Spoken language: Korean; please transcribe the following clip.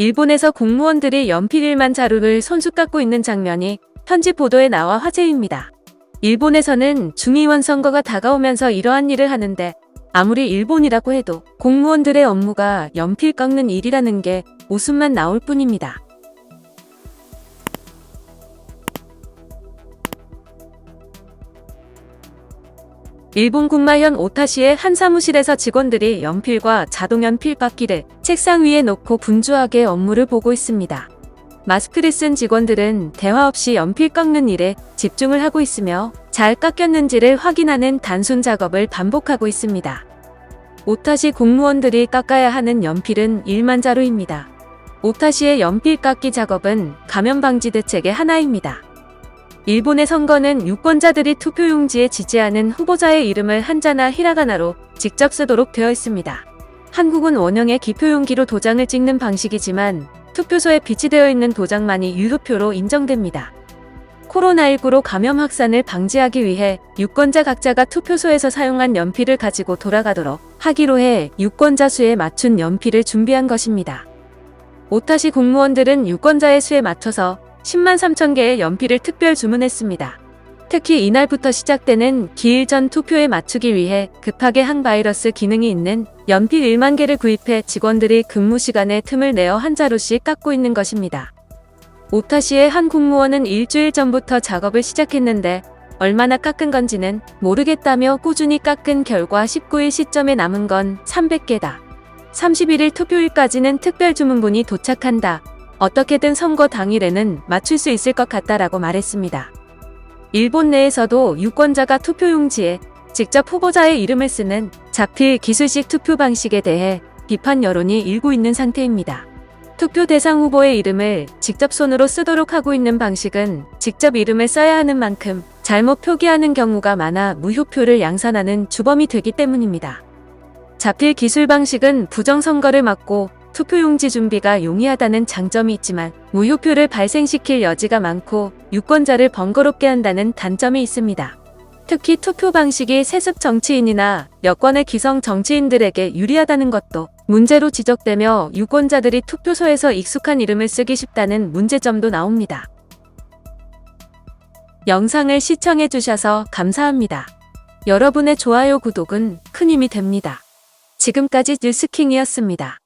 일본에서 공무원들이 연필 1만 자루를 손수 깎고 있는 장면이 현지 보도에 나와 화제입니다. 일본에서는 중의원 선거가 다가오면서 이러한 일을 하는데 아무리 일본이라고 해도 공무원들의 업무가 연필 깎는 일이라는 게 웃음만 나올 뿐입니다. 일본 군마현 오타시의 한 사무실에서 직원들이 연필과 자동 연필 깎기를 책상 위에 놓고 분주하게 업무를 보고 있습니다. 마스크를 쓴 직원들은 대화 없이 연필 깎는 일에 집중을 하고 있으며 잘 깎였는지를 확인하는 단순 작업을 반복하고 있습니다. 오타시 공무원들이 깎아야 하는 연필은 1만 자루입니다. 오타시의 연필 깎기 작업은 감염 방지 대책의 하나입니다. 일본의 선거는 유권자들이 투표용지에 지지하는 후보자의 이름을 한자나 히라가나로 직접 쓰도록 되어 있습니다. 한국은 원형의 기표용기로 도장을 찍는 방식이지만 투표소에 비치되어 있는 도장만이 유효표로 인정됩니다. 코로나19로 감염 확산을 방지하기 위해 유권자 각자가 투표소에서 사용한 연필을 가지고 돌아가도록 하기로 해 유권자 수에 맞춘 연필을 준비한 것입니다. 오타시 공무원들은 유권자의 수에 맞춰서 10만 3천 개의 연필을 특별 주문했습니다. 특히 이날부터 시작되는 기일 전 투표에 맞추기 위해 급하게 항바이러스 기능이 있는 연필 1만 개를 구입해 직원들이 근무 시간에 틈을 내어 한 자루씩 깎고 있는 것입니다. 오타시의 한 공무원은 일주일 전부터 작업을 시작했는데 얼마나 깎은 건지는 모르겠다며 꾸준히 깎은 결과 19일 시점에 남은 건 300개다. 31일 투표일까지는 특별 주문분이 도착한다. 어떻게든 선거 당일에는 맞출 수 있을 것 같다라고 말했습니다. 일본 내에서도 유권자가 투표용지에 직접 후보자의 이름을 쓰는 자필 기술식 투표 방식에 대해 비판 여론이 일고 있는 상태입니다. 투표 대상 후보의 이름을 직접 손으로 쓰도록 하고 있는 방식은 직접 이름을 써야 하는 만큼 잘못 표기하는 경우가 많아 무효표를 양산하는 주범이 되기 때문입니다. 자필 기술 방식은 부정선거를 막고 투표용지 준비가 용이하다는 장점이 있지만 무효표를 발생시킬 여지가 많고 유권자를 번거롭게 한다는 단점이 있습니다. 특히 투표 방식이 세습 정치인이나 여권의 기성 정치인들에게 유리하다는 것도 문제로 지적되며 유권자들이 투표소에서 익숙한 이름을 쓰기 쉽다는 문제점도 나옵니다. 영상을 시청해 주셔서 감사합니다. 여러분의 좋아요, 구독은 큰 힘이 됩니다. 지금까지 뉴스킹이었습니다.